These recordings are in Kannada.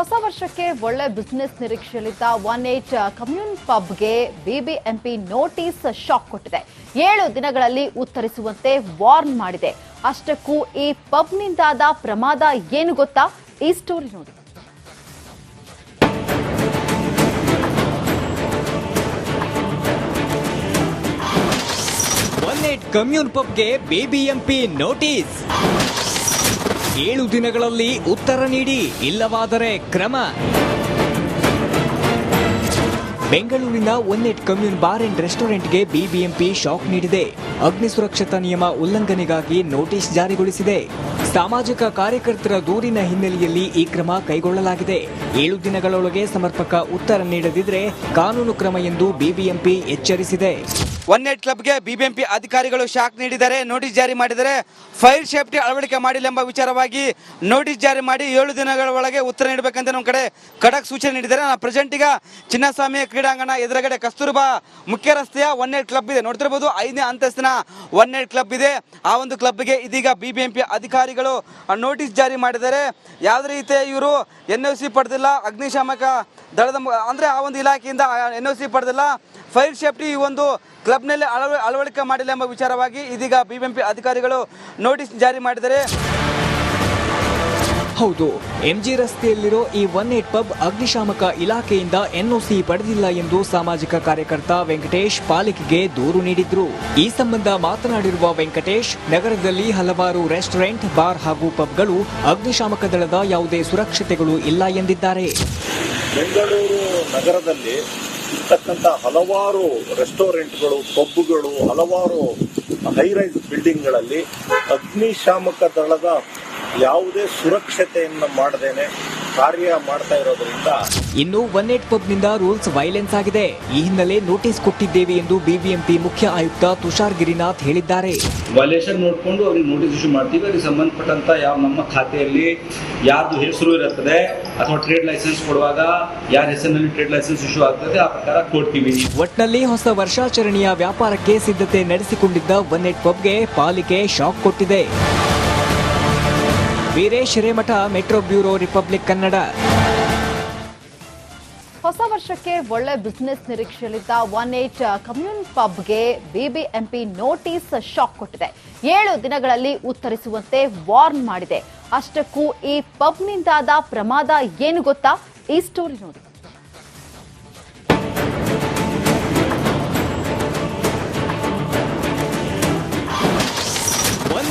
ಹೊಸ ವರ್ಷಕ್ಕೆ ಒಳ್ಳೆ ಬಿಸ್ನೆಸ್ ನಿರೀಕ್ಷೆಯಲ್ಲಿದ್ದ ಒನ್ ಏಟ್ ಕಮ್ಯೂನ್ ಪಬ್ಗೆ ಬಿಬಿಎಂಪಿ ನೋಟಿಸ್ ಶಾಕ್ ಕೊಟ್ಟಿದೆ. ಏಳು ದಿನಗಳಲ್ಲಿ ಉತ್ತರಿಸುವಂತೆ ವಾರ್ನ್ ಮಾಡಿದೆ. ಅಷ್ಟಕ್ಕೂ ಈ ಪಬ್ನಿಂದಾದ ಪ್ರಮಾದ ಏನು ಗೊತ್ತಾ? ಈ ಸ್ಟೋರಿ ನೋಡಿ. ಒನ್ ಏಟ್ ಕಮ್ಯೂನ್ ಪಬ್ಗೆ ಬಿಬಿಎಂಪಿ ನೋಟಿಸ್ ಏಳು ದಿನಗಳಲ್ಲಿ ಉತ್ತರ ನೀಡಿ, ಇಲ್ಲವಾದರೆ ಕ್ರಮ. ಬೆಂಗಳೂರಿನ one eight commune bar and ರೆಸ್ಟೋರೆಂಟ್ಗೆ ಬಿಬಿಎಂಪಿ ಶಾಕ್ ನೀಡಿದೆ. ಅಗ್ನಿ ಸುರಕ್ಷತಾ ನಿಯಮ ಉಲ್ಲಂಘನೆಗಾಗಿ ನೋಟಿಸ್ ಜಾರಿಗೊಳಿಸಿದೆ. ಸಾಮಾಜಿಕ ಕಾರ್ಯಕರ್ತರ ದೂರಿನ ಹಿನ್ನೆಲೆಯಲ್ಲಿ ಈ ಕ್ರಮ ಕೈಗೊಳ್ಳಲಾಗಿದೆ. ಏಳು ದಿನಗಳೊಳಗೆ ಸಮರ್ಪಕ ಉತ್ತರ ನೀಡದಿದ್ರೆ ಕಾನೂನು ಕ್ರಮ ಎಂದು ಬಿಬಿಎಂಪಿ ಎಚ್ಚರಿಸಿದೆ. ಒನ್ ಏಟ್ ಕ್ಲಬ್ಗೆ ಬಿಬಿಎಂಪಿ ಅಧಿಕಾರಿಗಳು ಶಾಕ್ ನೀಡಿದ್ದಾರೆ ನೋಟಿಸ್ ಜಾರಿ ಮಾಡಿದರೆ ಫೈರ್ ಸೇಫ್ಟಿ ಅಳವಡಿಕೆ ಮಾಡಿಲ್ಲ ಎಂಬ ವಿಚಾರವಾಗಿ ನೋಟಿಸ್ ಜಾರಿ ಮಾಡಿ ಏಳು ದಿನಗಳ ಒಳಗೆ ಉತ್ತರ ನೀಡಬೇಕಂತ ನಮ್ಮ ಕಡೆ ಖಡಕ್ ಸೂಚನೆ ನೀಡಿದ್ದಾರೆ. ನಾನು ಪ್ರೆಸೆಂಟ್ ಈಗ ಚಿನ್ನಸ್ವಾಮಿ ಕ್ರೀಡಾಂಗಣ ಎದುರುಗಡೆ ಕಸ್ತೂರ್ಬಾ ಮುಖ್ಯ ರಸ್ತೆಯ ಒನ್ ಏಟ್ ಕ್ಲಬ್ ಇದೆ. ನೋಡ್ತಿರ್ಬೋದು, ಐದನೇ ಅಂತಸ್ತಿನ ಒನ್ ಏಟ್ ಕ್ಲಬ್ ಇದೆ. ಆ ಒಂದು ಕ್ಲಬ್ಗೆ ಇದೀಗ ಬಿಬಿಎಂಪಿ ಅಧಿಕಾರಿಗಳು ನೋಟಿಸ್ ಜಾರಿ ಮಾಡಿದ್ದಾರೆ ಯಾವುದೇ ರೀತಿ ಇವರು ಎನ್ ಒ ಸಿ ಪಡೆದಿಲ್ಲ, ಅಗ್ನಿಶಾಮಕ ದಳದ ಅಂದರೆ ಆ ಒಂದು ಇಲಾಖೆಯಿಂದ ಎನ್ ಒ ಸಿ ಪಡೆದಿಲ್ಲ, ಫೈರ್ ಸೇಫ್ಟಿ ಈ ಒಂದು ಕ್ಲಬ್ನಲ್ಲಿ ಅಳವ ಅಳವಡಿಕೆ ಮಾಡಿಲ್ಲ ಎಂಬ ವಿಚಾರವಾಗಿ ಇದೀಗ ಬಿಬಿಎಂಪಿ ಅಧಿಕಾರಿಗಳು ನೋಟಿಸ್ ಜಾರಿ ಮಾಡಿದರೆ ಹೌದು ಎಂಜಿ ರಸ್ತೆಯಲ್ಲಿರೋ ಈ ಒನ್ ಏಟ್ ಪಬ್ ಅಗ್ನಿಶಾಮಕ ಇಲಾಖೆಯಿಂದ ಎನ್ಒಸಿ ಪಡೆದಿಲ್ಲ ಎಂದು ಸಾಮಾಜಿಕ ಕಾರ್ಯಕರ್ತ ವೆಂಕಟೇಶ್ ಪಾಲಿಕೆಗೆ ದೂರು ನೀಡಿದ್ರು. ಈ ಸಂಬಂಧ ಮಾತನಾಡಿರುವ ವೆಂಕಟೇಶ್ ನಗರದಲ್ಲಿ ಹಲವಾರು ರೆಸ್ಟೋರೆಂಟ್ ಬಾರ್ ಹಾಗೂ ಪಬ್ಗಳು ಅಗ್ನಿಶಾಮಕ ದಳದ ಯಾವುದೇ ಸುರಕ್ಷತೆಗಳು ಇಲ್ಲ ಎಂದಿದ್ದಾರೆ. ಬೆಂಗಳೂರು ನಗರದಲ್ಲಿ ಇರ್ತಕ್ಕಂಥ ಹಲವಾರು ರೆಸ್ಟೋರೆಂಟ್ಗಳು ಪಬ್ಗಳು ಹಲವಾರು ಹೈರೈಸ್ ಬಿಲ್ಡಿಂಗ್ಗಳಲ್ಲಿ ಅಗ್ನಿಶಾಮಕ ದಳದ ಯಾವುದೇ ಸುರಕ್ಷತೆಯನ್ನು ಮಾಡದೇನೆ ಕಾರ್ಯ ಮಾಡ್ತಾ ಇರೋದ್ರಿಂದ ಇನ್ನು ಒನ್ ಏಟ್ ಪಬ್ನಿಂದ ರೂಲ್ಸ್ ವೈಲೆನ್ಸ್ ಆಗಿದೆ. ಈ ಹಿನ್ನೆಲೆ ನೋಟಿಸ್ ಕೊಟ್ಟಿದ್ದೇವೆ ಎಂದು ಬಿಬಿಎಂಪಿ ಮುಖ್ಯ ಆಯುಕ್ತ ತುಷಾರ್ ಗಿರಿನಾಥ್ ಹೇಳಿದ್ದಾರೆ. ವೈಲೇಷನ್ ನೋಡಿಕೊಂಡು ಅವ್ರಿಗೆ ನೋಟಿಸ್ ಇಶ್ಯೂ ಮಾಡ್ತೀವಿ. ಅದಕ್ಕೆ ಸಂಬಂಧಪಟ್ಟಂತ ಯಾವ ನಮ್ಮ ಖಾತೆಯಲ್ಲಿ ಯಾರ್ದು ಹೆಸರು ಇರುತ್ತದೆ ಅಥವಾ ಟ್ರೇಡ್ ಲೈಸೆನ್ಸ್ ಕೊಡುವಾಗ ಯಾರ ಹೆಸರಿನಲ್ಲಿ ಟ್ರೇಡ್ ಲೈಸೆನ್ಸ್ ಇಶ್ಯೂ ಆಗ್ತದೆ ಆ ಪ್ರಕಾರ ಕೊಡ್ತೀವಿ. ಒಟ್ನಲ್ಲಿ ಹೊಸ ವರ್ಷಾಚರಣೆಯ ವ್ಯಾಪಾರಕ್ಕೆ ಸಿದ್ಧತೆ ನಡೆಸಿಕೊಂಡಿದ್ದ ಒನ್ ಏಟ್ ಪಬ್ಗೆ ಪಾಲಿಕೆ ಶಾಕ್ ಕೊಟ್ಟಿದೆ. Veeresh Hiremath metro bureau Republic Kannada. ಹೊಸ ವರ್ಷಕ್ಕೆ ಒಳ್ಳೆ ಬಿಸ್ನೆಸ್ ನಿರೀಕ್ಷೆಯಲ್ಲಿದ್ದ ಒನ್ ಏಟ್ ಕಮ್ಯೂನ್ ಪಬ್ಗೆ ಬಿಬಿಎಂಪಿ ನೋಟಿಸ್ ಶಾಕ್ ಕೊಟ್ಟಿದೆ. ಏಳು ದಿನಗಳಲ್ಲಿ ಉತ್ತರಿಸುವಂತೆ ವಾರ್ನ್ ಮಾಡಿದೆ. ಅಷ್ಟಕ್ಕೂ ಈ ಪಬ್ನಿಂದಾದ ಪ್ರಮಾದ ಏನು ಗೊತ್ತಾ? ಈ ಸ್ಟೋರಿ ನೋಡಿ.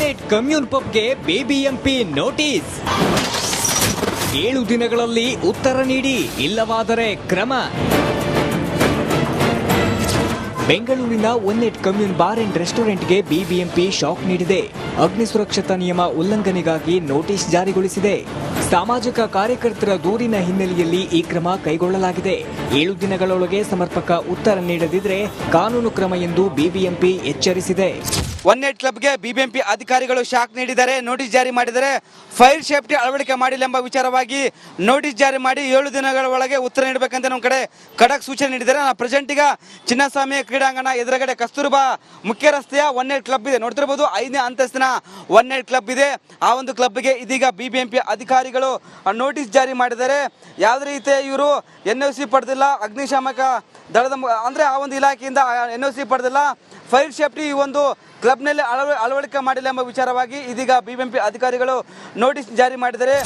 ಏಟ್ ಕಮ್ಯೂನ್ ಪಬ್ಗೆ ಬಿಬಿಎಂಪಿ ನೋಟಿಸ್ ಏಳು ದಿನಗಳಲ್ಲಿ ಉತ್ತರ ನೀಡಿ, ಇಲ್ಲವಾದರೆ ಕ್ರಮ. ಬೆಂಗಳೂರಿನ one eight commune bar and ರೆಸ್ಟೋರೆಂಟ್ಗೆ ಬಿಬಿಎಂಪಿ ಶಾಕ್ ನೀಡಿದೆ. ಅಗ್ನಿ ಸುರಕ್ಷತಾ ನಿಯಮ ಉಲ್ಲಂಘನೆಗಾಗಿ ನೋಟಿಸ್ ಜಾರಿಗೊಳಿಸಿದೆ. ಸಾಮಾಜಿಕ ಕಾರ್ಯಕರ್ತರ ದೂರಿನ ಹಿನ್ನೆಲೆಯಲ್ಲಿ ಈ ಕ್ರಮ ಕೈಗೊಳ್ಳಲಾಗಿದೆ. ಏಳು ದಿನಗಳೊಳಗೆ ಸಮರ್ಪಕ ಉತ್ತರ ನೀಡದಿದ್ರೆ ಕಾನೂನು ಕ್ರಮ ಎಂದು ಬಿಬಿಎಂಪಿ ಎಚ್ಚರಿಸಿದೆ. ಒನ್ ಏಟ್ ಕ್ಲಬ್ಗೆ ಬಿಬಿಎಂಪಿ ಅಧಿಕಾರಿಗಳು ಶಾಕ್ ನೀಡಿದ್ದಾರೆ ನೋಟಿಸ್ ಜಾರಿ ಮಾಡಿದರೆ ಫೈರ್ ಸೇಫ್ಟಿ ಅಳವಡಿಕೆ ಮಾಡಿಲ್ಲ ಎಂಬ ವಿಚಾರವಾಗಿ ನೋಟಿಸ್ ಜಾರಿ ಮಾಡಿ ಏಳು ದಿನಗಳ ಒಳಗೆ ಉತ್ತರ ನೀಡಬೇಕಂತ ನಮ್ಮ ಕಡೆ ಖಡಕ್ ಸೂಚನೆ ನೀಡಿದ್ದಾರೆ. ನಾನು ಪ್ರೆಸೆಂಟ್ ಈಗ ಚಿನ್ನಸ್ವಾಮಿ ಕ್ರೀಡಾಂಗಣ ಎದುರುಗಡೆ ಕಸ್ತೂರ್ಬಾ ಮುಖ್ಯ ರಸ್ತೆಯ ಒನ್ ಏಟ್ ಕ್ಲಬ್ ಇದೆ. ನೋಡ್ತಿರ್ಬೋದು, ಐದನೇ ಅಂತಸ್ತಿನ ಒನ್ ಏಟ್ ಕ್ಲಬ್ ಇದೆ. ಆ ಒಂದು ಕ್ಲಬ್ಗೆ ಇದೀಗ ಬಿಬಿಎಂಪಿ ಅಧಿಕಾರಿಗಳು ನೋಟಿಸ್ ಜಾರಿ ಮಾಡಿದ್ದಾರೆ ಯಾವುದೇ ರೀತಿ ಇವರು ಎನ್ ಪಡೆದಿಲ್ಲ, ಅಗ್ನಿಶಾಮಕ ದಳದ ಅಂದರೆ ಆ ಒಂದು ಇಲಾಖೆಯಿಂದ ಎನ್ ಪಡೆದಿಲ್ಲ ಫೈರ್ ಸೇಫ್ಟಿ ಈ ಒಂದು ಕ್ಲಬ್ನಲ್ಲಿ ಅಳವ ಅಳವಡಿಕೆ ಮಾಡಿಲ್ಲ ಎಂಬ ವಿಚಾರವಾಗಿ ಇದೀಗ ಬಿಬಿಎಂಪಿ ಅಧಿಕಾರಿಗಳು ನೋಟಿಸ್ ಜಾರಿ ಮಾಡಿದರೆ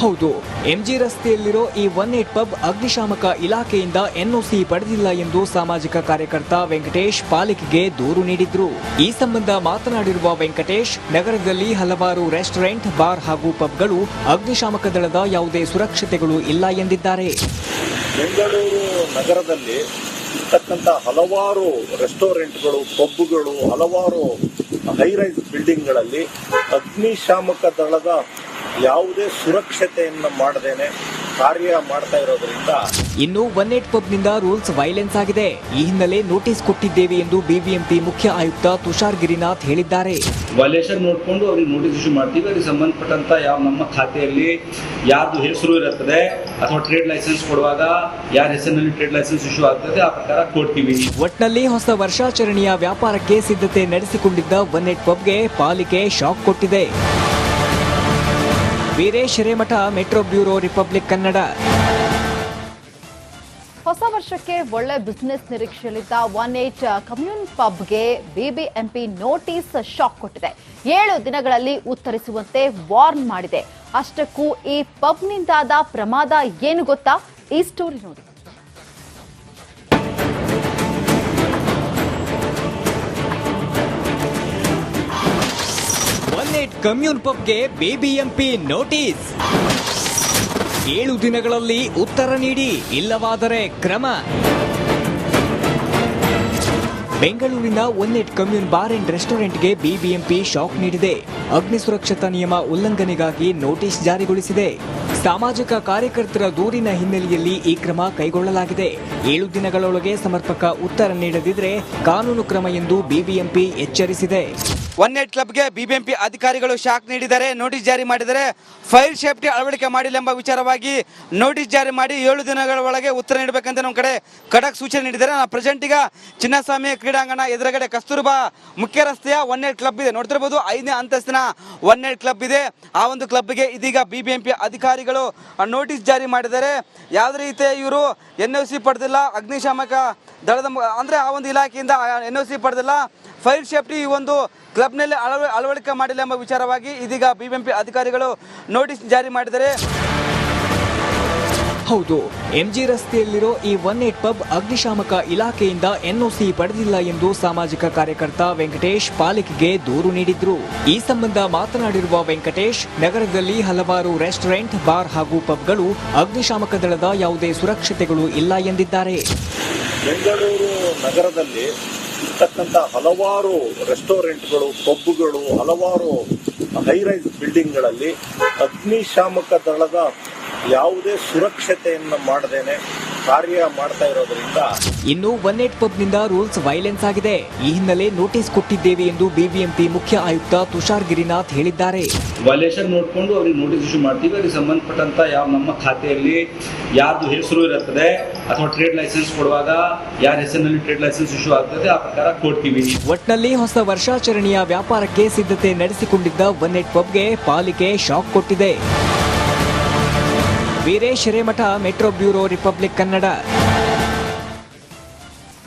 ಹೌದು ಎಂಜಿ ರಸ್ತೆಯಲ್ಲಿರೋ ಈ ಒನ್ ಏಟ್ ಪಬ್ ಅಗ್ನಿಶಾಮಕ ಇಲಾಖೆಯಿಂದ ಎನ್ಒಸಿ ಪಡೆದಿಲ್ಲ ಎಂದು ಸಾಮಾಜಿಕ ಕಾರ್ಯಕರ್ತ ವೆಂಕಟೇಶ್ ಪಾಲಿಕೆಗೆ ದೂರು ನೀಡಿದ್ರು. ಈ ಸಂಬಂಧ ಮಾತನಾಡಿರುವ ವೆಂಕಟೇಶ್ ನಗರದಲ್ಲಿ ಹಲವಾರು ರೆಸ್ಟೋರೆಂಟ್ ಬಾರ್ ಹಾಗೂ ಪಬ್ಗಳು ಅಗ್ನಿಶಾಮಕ ದಳದ ಯಾವುದೇ ಸುರಕ್ಷತೆಗಳು ಇಲ್ಲ ಎಂದಿದ್ದಾರೆ. ಬೆಂಗಳೂರು ನಗರದಲ್ಲಿ ಇರ್ತಕ್ಕಂಥ ಹಲವಾರು ರೆಸ್ಟೋರೆಂಟ್ಗಳು ಪಬ್ಗಳು ಹಲವಾರು ಹೈರೈಸ್ ಬಿಲ್ಡಿಂಗ್ಗಳಲ್ಲಿ ಅಗ್ನಿಶಾಮಕ ದಳದ ಯಾವುದೇ ಸುರಕ್ಷತೆಯನ್ನು ಮಾಡದೇನೆ ಕಾರ್ಯ ಮಾಡ್ತಾ ಇರೋದ್ರಿಂದ ಇನ್ನು ಒನ್ ಏಟ್ ಪಬ್ನಿಂದ ರೂಲ್ಸ್ ವೈಲೆನ್ಸ್ ಆಗಿದೆ. ಈ ಹಿನ್ನೆಲೆ ನೋಟಿಸ್ ಕೊಟ್ಟಿದ್ದೇವೆ ಎಂದು ಬಿಬಿಎಂಪಿ ಮುಖ್ಯ ಆಯುಕ್ತ ತುಷಾರ್ ಗಿರಿನಾಥ್ ಹೇಳಿದ್ದಾರೆ. ವೈಲೇಷನ್ ನೋಡ್ಕೊಂಡು ಅವ್ರಿಗೆ ನೋಟಿಸ್ ಇಶ್ಯೂ ಮಾಡ್ತೀವಿ. ಅದಕ್ಕೆ ಸಂಬಂಧಪಟ್ಟಂತ ಯಾವ ನಮ್ಮ ಖಾತೆಯಲ್ಲಿ ಯಾರ್ದು ಹೆಸರು ಇರುತ್ತದೆ ಅಥವಾ ಟ್ರೇಡ್ ಲೈಸೆನ್ಸ್ ಕೊಡುವಾಗ ಯಾರ ಹೆಸರಿನಲ್ಲಿ ಟ್ರೇಡ್ ಲೈಸೆನ್ಸ್ ಇಶ್ಯೂ ಆಗ್ತದೆ ಆ ಪ್ರಕಾರ ಕೊಡ್ತೀವಿ. ಒಟ್ನಲ್ಲಿ ಹೊಸ ವರ್ಷಾಚರಣೆಯ ವ್ಯಾಪಾರಕ್ಕೆ ಸಿದ್ಧತೆ ನಡೆಸಿಕೊಂಡಿದ್ದ ಒನ್ ಏಟ್ ಪಬ್ಗೆ ಪಾಲಿಕೆ ಶಾಕ್ ಕೊಟ್ಟಿದೆ. Veeresh Hiremath metro bureau Republic Kannada. ಹೊಸ ವರ್ಷಕ್ಕೆ ಒಳ್ಳೆ ಬಿಸ್ನೆಸ್ ನಿರೀಕ್ಷೆಯಲ್ಲಿದ್ದ ಒನ್ ಏಟ್ ಕಮ್ಯೂನ್ ಪಬ್ಗೆ ಬಿಬಿಎಂಪಿ ನೋಟಿಸ್ ಶಾಕ್ ಕೊಟ್ಟಿದೆ. ಏಳು ದಿನಗಳಲ್ಲಿ ಉತ್ತರಿಸುವಂತೆ ವಾರ್ನ್ ಮಾಡಿದೆ. ಅಷ್ಟಕ್ಕೂ ಈ ಪಬ್ನಿಂದಾದ ಪ್ರಮಾದ ಏನು ಗೊತ್ತಾ? ಈ ಸ್ಟೋರಿ ನೋಡಿ. ಕಮ್ಯೂನ್ ಪಬ್ಗೆ ಬಿಬಿಎಂಪಿ ನೋಟಿಸ್. ಏಳು ದಿನಗಳಲ್ಲಿ ಉತ್ತರ ನೀಡಿ, ಇಲ್ಲವಾದರೆ ಕ್ರಮ. ಬೆಂಗಳೂರಿನ ಒನ್ ಕಮ್ಯೂನ್ ಬಾರ್ ಅಂಡ್ ರೆಸ್ಟೋರೆಂಟ್ಗೆ ಬಿಬಿಎಂಪಿ ಶಾಕ್ ನೀಡಿದೆ. ಅಗ್ನಿ ಸುರಕ್ಷತಾ ನಿಯಮ ಉಲ್ಲಂಘನೆಗಾಗಿ ನೋಟಿಸ್ ಜಾರಿಗೊಳಿಸಿದೆ. ಸಾಮಾಜಿಕ ಕಾರ್ಯಕರ್ತರ ದೂರಿನ ಹಿನ್ನೆಲೆಯಲ್ಲಿ ಈ ಕ್ರಮ ಕೈಗೊಳ್ಳಲಾಗಿದೆ. ಏಳು ದಿನಗಳೊಳಗೆ ಸಮರ್ಪಕ ಉತ್ತರ ನೀಡದಿದ್ರೆ ಕಾನೂನು ಕ್ರಮ ಎಂದು ಬಿಬಿಎಂಪಿ ಎಚ್ಚರಿಸಿದೆ. ಒನ್ ಏಟ್ ಕ್ಲಬ್ಗೆ ಬಿಬಿಎಂಪಿ ಅಧಿಕಾರಿಗಳು ಶಾಕ್ ನೀಡಿದ್ದಾರೆ ನೋಟಿಸ್ ಜಾರಿ ಮಾಡಿದರೆ ಫೈರ್ ಸೇಫ್ಟಿ ಅಳವಡಿಕೆ ಮಾಡಿಲ್ಲ ಎಂಬ ವಿಚಾರವಾಗಿ ನೋಟಿಸ್ ಜಾರಿ ಮಾಡಿ ಏಳು ದಿನಗಳ ಒಳಗೆ ಉತ್ತರ ನೀಡಬೇಕಂತ ನಮ್ಮ ಕಡೆ ಖಡಕ್ ಸೂಚನೆ ನೀಡಿದ್ದಾರೆ. ನಾನು ಪ್ರೆಸೆಂಟ್ ಈಗ ಚಿನ್ನಸ್ವಾಮಿ ಕ್ರೀಡಾಂಗಣ ಎದುರುಗಡೆ ಕಸ್ತೂರ್ಬಾ ಮುಖ್ಯ ರಸ್ತೆಯ ಒನ್ ಏಟ್ ಕ್ಲಬ್ ಇದೆ. ನೋಡ್ತಿರ್ಬೋದು, ಐದನೇ ಅಂತಸ್ತಿನ ಒನ್ ಏಟ್ ಕ್ಲಬ್ ಇದೆ. ಆ ಒಂದು ಕ್ಲಬ್ಗೆ ಇದೀಗ ಬಿಬಿಎಂಪಿ ಅಧಿಕಾರಿಗಳು ನೋಟಿಸ್ ಜಾರಿ ಮಾಡಿದ್ದಾರೆ. ಯಾವುದೇ ರೀತಿ ಇವರು ಎನ್ ಒ ಸಿ ಪಡೆದಿಲ್ಲ, ಅಗ್ನಿಶಾಮಕ ದಳದ ಅಂದರೆ ಆ ಒಂದು ಇಲಾಖೆಯಿಂದ ಎನ್ ಒ ಸಿ ಪಡೆದಿಲ್ಲ ಫೈರ್ ಸೇಫ್ಟಿ ಈ ಒಂದು ಕ್ಲಬ್ನಲ್ಲಿ ಅಳವ ಅಳವಡಿಕೆ ಮಾಡಿಲ್ಲ ಎಂಬ ವಿಚಾರವಾಗಿ ಇದೀಗ ಬಿಬಿಎಂಪಿ ಅಧಿಕಾರಿಗಳು ನೋಟಿಸ್ ಜಾರಿ ಮಾಡಿದರೆ ಹೌದು ಎಂಜಿ ರಸ್ತೆಯಲ್ಲಿರೋ ಈ ಒನ್ ಏಟ್ ಪಬ್ ಅಗ್ನಿಶಾಮಕ ಇಲಾಖೆಯಿಂದ ಎನ್ಒಸಿ ಪಡೆದಿಲ್ಲ ಎಂದು ಸಾಮಾಜಿಕ ಕಾರ್ಯಕರ್ತ ವೆಂಕಟೇಶ್ ಪಾಲಿಕೆಗೆ ದೂರು ನೀಡಿದ್ರು. ಈ ಸಂಬಂಧ ಮಾತನಾಡಿರುವ ವೆಂಕಟೇಶ್ ನಗರದಲ್ಲಿ ಹಲವಾರು ರೆಸ್ಟೋರೆಂಟ್ ಬಾರ್ ಹಾಗೂ ಪಬ್ಗಳು ಅಗ್ನಿಶಾಮಕ ದಳದ ಯಾವುದೇ ಸುರಕ್ಷತೆಗಳು ಇಲ್ಲ ಎಂದಿದ್ದಾರೆ. ಬೆಂಗಳೂರು ನಗರದಲ್ಲಿ ಇರ್ತಕ್ಕಂಥ ಹಲವಾರು ರೆಸ್ಟೋರೆಂಟ್ಗಳು ಪಬ್ಗಳು ಹಲವಾರು ಹೈರೈಸ್ ಬಿಲ್ಡಿಂಗ್ಗಳಲ್ಲಿ ಅಗ್ನಿಶಾಮಕ ದಳದ ಯಾವುದೇ ಸುರಕ್ಷತೆಯನ್ನು ಮಾಡದೇನೆ ಕಾರ್ಯ ಮಾಡ್ತಾ ಇರೋದ್ರಿಂದ ಇನ್ನು ಒನ್ ಏಟ್ ಪಬ್ನಿಂದ ರೂಲ್ಸ್ ವೈಲೆನ್ಸ್ ಆಗಿದೆ. ಈ ಹಿನ್ನೆಲೆ ನೋಟಿಸ್ ಕೊಟ್ಟಿದ್ದೇವೆ ಎಂದು ಬಿಬಿಎಂಪಿ ಮುಖ್ಯ ಆಯುಕ್ತ ತುಷಾರ್ ಗಿರಿನಾಥ್ ಹೇಳಿದ್ದಾರೆ. ವೈಲೇಷನ್ ನೋಡಿಕೊಂಡು ಅವ್ರಿಗೆ ನೋಟಿಸ್ ಇಶ್ಯೂ ಮಾಡ್ತೀವಿ. ಅದಕ್ಕೆ ಸಂಬಂಧಪಟ್ಟಂತ ಯಾವ ನಮ್ಮ ಖಾತೆಯಲ್ಲಿ ಯಾರ್ದು ಹೆಸರು ಇರುತ್ತದೆ ಅಥವಾ ಟ್ರೇಡ್ ಲೈಸೆನ್ಸ್ ಕೊಡುವಾಗ ಯಾರ ಹೆಸರಿನಲ್ಲಿ ಟ್ರೇಡ್ ಲೈಸೆನ್ಸ್ ಇಶ್ಯೂ ಆಗ್ತದೆ ಆ ಪ್ರಕಾರ ಕೊಡ್ತೀವಿ. ಒಟ್ನಲ್ಲಿ ಹೊಸ ವರ್ಷಾಚರಣೆಯ ವ್ಯಾಪಾರಕ್ಕೆ ಸಿದ್ಧತೆ ನಡೆಸಿಕೊಂಡಿದ್ದ ಒನ್ ಏಟ್ ಪಬ್ಗೆ ಪಾಲಿಕೆ ಶಾಕ್ ಕೊಟ್ಟಿದೆ. Veeresh Hiremath metro bureau Republic Kannada.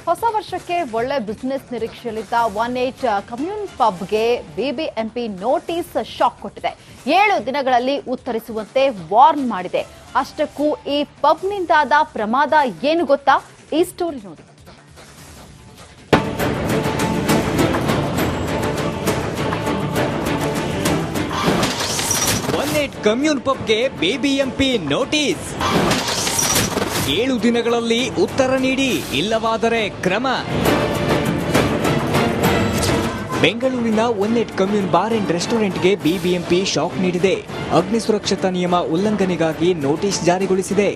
ಹೊಸ ವರ್ಷಕ್ಕೆ ಒಳ್ಳೆ ಬಿಸ್ನೆಸ್ ನಿರೀಕ್ಷೆಯಲ್ಲಿದ್ದ ಒನ್ ಏಟ್ ಕಮ್ಯೂನ್ ಪಬ್ಗೆ ಬಿಬಿಎಂಪಿ ನೋಟಿಸ್ ಶಾಕ್ ಕೊಟ್ಟಿದೆ. ಏಳು ದಿನಗಳಲ್ಲಿ ಉತ್ತರಿಸುವಂತೆ ವಾರ್ನ್ ಮಾಡಿದೆ. ಅಷ್ಟಕ್ಕೂ ಈ ಪಬ್ನಿಂದಾದ ಪ್ರಮಾದ ಏನು ಗೊತ್ತಾ? ಈ ಸ್ಟೋರಿ ನೋಡಿ. ಏಟ್ ಕಮ್ಯೂನ್ ಪಬ್ಗೆ ಬಿಬಿಎಂಪಿ ನೋಟಿಸ್ ಏಳು ದಿನಗಳಲ್ಲಿ ಉತ್ತರ ನೀಡಿ, ಇಲ್ಲವಾದರೆ ಕ್ರಮ. ಬೆಂಗಳೂರಿನ one eight commune bar and ರೆಸ್ಟೋರೆಂಟ್ಗೆ ಬಿಬಿಎಂಪಿ ಶಾಕ್ ನೀಡಿದೆ. ಅಗ್ನಿ ಸುರಕ್ಷತಾ ನಿಯಮ ಉಲ್ಲಂಘನೆಗಾಗಿ ನೋಟಿಸ್ ಜಾರಿಗೊಳಿಸಿದೆ.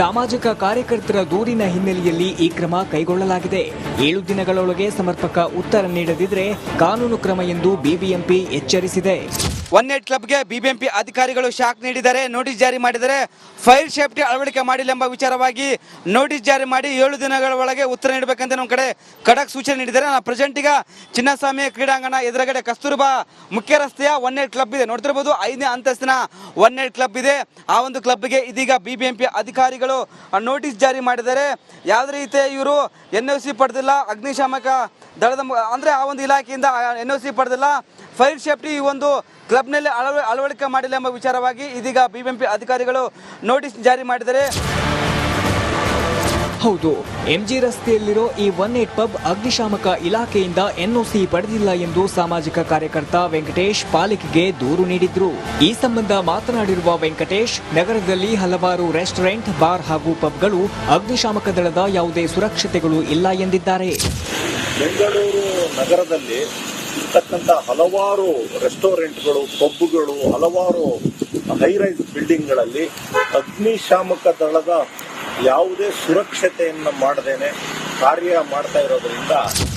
ಸಾಮಾಜಿಕ ಕಾರ್ಯಕರ್ತರ ದೂರಿನ ಹಿನ್ನೆಲೆಯಲ್ಲಿ ಈ ಕ್ರಮ ಕೈಗೊಳ್ಳಲಾಗಿದೆ. ಏಳು ದಿನಗಳೊಳಗೆ ಸಮರ್ಪಕ ಉತ್ತರ ನೀಡದಿದ್ರೆ ಕಾನೂನು ಕ್ರಮ ಎಂದು ಬಿಬಿಎಂಪಿ ಎಚ್ಚರಿಸಿದೆ. ಒನ್ ಏಟ್ ಕ್ಲಬ್ಗೆ ಬಿಬಿಎಂಪಿ ಅಧಿಕಾರಿಗಳು ಶಾಕ್ ನೀಡಿದ್ದಾರೆ ನೋಟಿಸ್ ಜಾರಿ ಮಾಡಿದರೆ ಫೈರ್ ಸೇಫ್ಟಿ ಅಳವಡಿಕೆ ಮಾಡಿಲ್ಲ ಎಂಬ ವಿಚಾರವಾಗಿ ನೋಟಿಸ್ ಜಾರಿ ಮಾಡಿ ಏಳು ದಿನಗಳ ಒಳಗೆ ಉತ್ತರ ನೀಡಬೇಕಂತ ನಮ್ಮ ಕಡೆ ಖಡಕ್ ಸೂಚನೆ ನೀಡಿದ್ದಾರೆ. ನಾನು ಪ್ರೆಸೆಂಟ್ ಈಗ ಚಿನ್ನಸ್ವಾಮಿ ಕ್ರೀಡಾಂಗಣ ಎದುರುಗಡೆ ಕಸ್ತೂರ್ಬಾ ಮುಖ್ಯ ರಸ್ತೆಯ ಒನ್ ಏಟ್ ಕ್ಲಬ್ ಇದೆ. ನೋಡ್ತಿರ್ಬೋದು ಐದನೇ ಅಂತಸ್ತಿನ ಒನ್ ಏಟ್ ಕ್ಲಬ್ ಇದೆ. ಆ ಒಂದು ಕ್ಲಬ್ಗೆ ಇದೀಗ ಬಿಬಿಎಂಪಿ ಅಧಿಕಾರಿಗಳು ನೋಟಿಸ್ ಜಾರಿ ಮಾಡಿದ್ದಾರೆ. ಯಾವುದೇ ರೀತಿ ಇವರು ಎನ್ ಒ ಸಿ ಪಡೆದಿಲ್ಲ, ಅಗ್ನಿಶಾಮಕ ದಳದ ಅಂದರೆ ಆ ಒಂದು ಇಲಾಖೆಯಿಂದ ಎನ್ ಒ ಸಿ ಪಡೆದಿಲ್ಲ ಫೈರ್ ಸೇಫ್ಟಿ ಈ ಒಂದು ಕ್ಲಬ್ನಲ್ಲಿ ಅಳವ ಅಳವಡಿಕೆ ಮಾಡಿಲ್ಲ ಎಂಬ ವಿಚಾರವಾಗಿ ಇದೀಗ ಬಿಬಿಎಂಪಿ ಅಧಿಕಾರಿಗಳು ನೋಟಿಸ್ ಜಾರಿ ಮಾಡಿದರೆ ಹೌದು. ಎಂಜಿ ರಸ್ತೆಯಲ್ಲಿರೋ ಈ ಒನ್ ಏಟ್ ಪಬ್ ಅಗ್ನಿಶಾಮಕ ಇಲಾಖೆಯಿಂದ ಎನ್ಒಸಿ ಪಡೆದಿಲ್ಲ ಎಂದು ಸಾಮಾಜಿಕ ಕಾರ್ಯಕರ್ತ ವೆಂಕಟೇಶ್ ಪಾಲಿಕೆಗೆ ದೂರು ನೀಡಿದ್ರು. ಈ ಸಂಬಂಧ ಮಾತನಾಡಿರುವ ವೆಂಕಟೇಶ್ ನಗರದಲ್ಲಿ ಹಲವಾರು ರೆಸ್ಟೋರೆಂಟ್ ಬಾರ್ ಹಾಗೂ ಪಬ್ಗಳು ಅಗ್ನಿಶಾಮಕ ದಳದ ಯಾವುದೇ ಸುರಕ್ಷತೆಗಳು ಇಲ್ಲ ಎಂದಿದ್ದಾರೆ. ಬೆಂಗಳೂರು ನಗರದಲ್ಲಿ ಇರ್ತಕ್ಕಂಥ ಹಲವಾರು ರೆಸ್ಟೋರೆಂಟ್ಗಳು ಪಬ್ಗಳು ಹಲವಾರು ಹೈರೈಸ್ ಬಿಲ್ಡಿಂಗ್ಗಳಲ್ಲಿ ಅಗ್ನಿಶಾಮಕ ದಳದ ಯಾವುದೇ ಸುರಕ್ಷತೆಯನ್ನು ಮಾಡದೇನೆ. ಕಾರ್ಯ ಮಾಡ್ತಾ ಇರೋದ್ರಿಂದ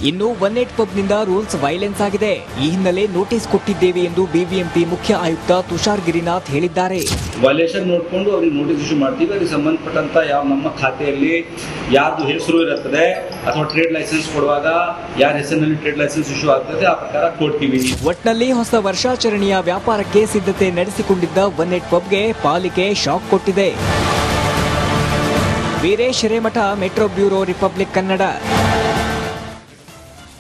ಇನ್ನು ಒನ್ ಏಟ್ ಪಬ್ನಿಂದ ರೂಲ್ಸ್ ವೈಲೆನ್ಸ್ ಆಗಿದೆ. ಈ ಹಿನ್ನೆಲೆ ನೋಟಿಸ್ ಕೊಟ್ಟಿದ್ದೇವೆ ಎಂದು ಬಿಬಿಎಂಪಿ ಮುಖ್ಯ ಆಯುಕ್ತ ತುಷಾರ್ ಗಿರಿನಾಥ್ ಹೇಳಿದ್ದಾರೆ. ವೈಲೇಷನ್ ನೋಡಿಕೊಂಡು ಅವ್ರಿಗೆ ನೋಟಿಸ್ ಇಶ್ಯೂ ಮಾಡ್ತೀವಿ. ಅದಕ್ಕೆ ಸಂಬಂಧಪಟ್ಟಂತ ಯಾವ ನಮ್ಮ ಖಾತೆಯಲ್ಲಿ ಯಾರ್ದು ಹೆಸರು ಇರುತ್ತದೆ ಅಥವಾ ಟ್ರೇಡ್ ಲೈಸೆನ್ಸ್ ಕೊಡುವಾಗ ಯಾರ ಹೆಸರಿನಲ್ಲಿ ಟ್ರೇಡ್ ಲೈಸೆನ್ಸ್ ಇಶ್ಯೂ ಆಗ್ತದೆ ಆ ಪ್ರಕಾರ ಕೊಡ್ತೀವಿ ಒಟ್ನಲ್ಲಿ ಹೊಸ ವರ್ಷಾಚರಣೆಯ ವ್ಯಾಪಾರಕ್ಕೆ ಸಿದ್ಧತೆ ನಡೆಸಿಕೊಂಡಿದ್ದ ಒನ್ ಏಟ್ ಪಬ್ಗೆ ಪಾಲಿಕೆ ಶಾಕ್ ಕೊಟ್ಟಿದೆ. Veeresh Hiremath metro bureau Republic Kannada.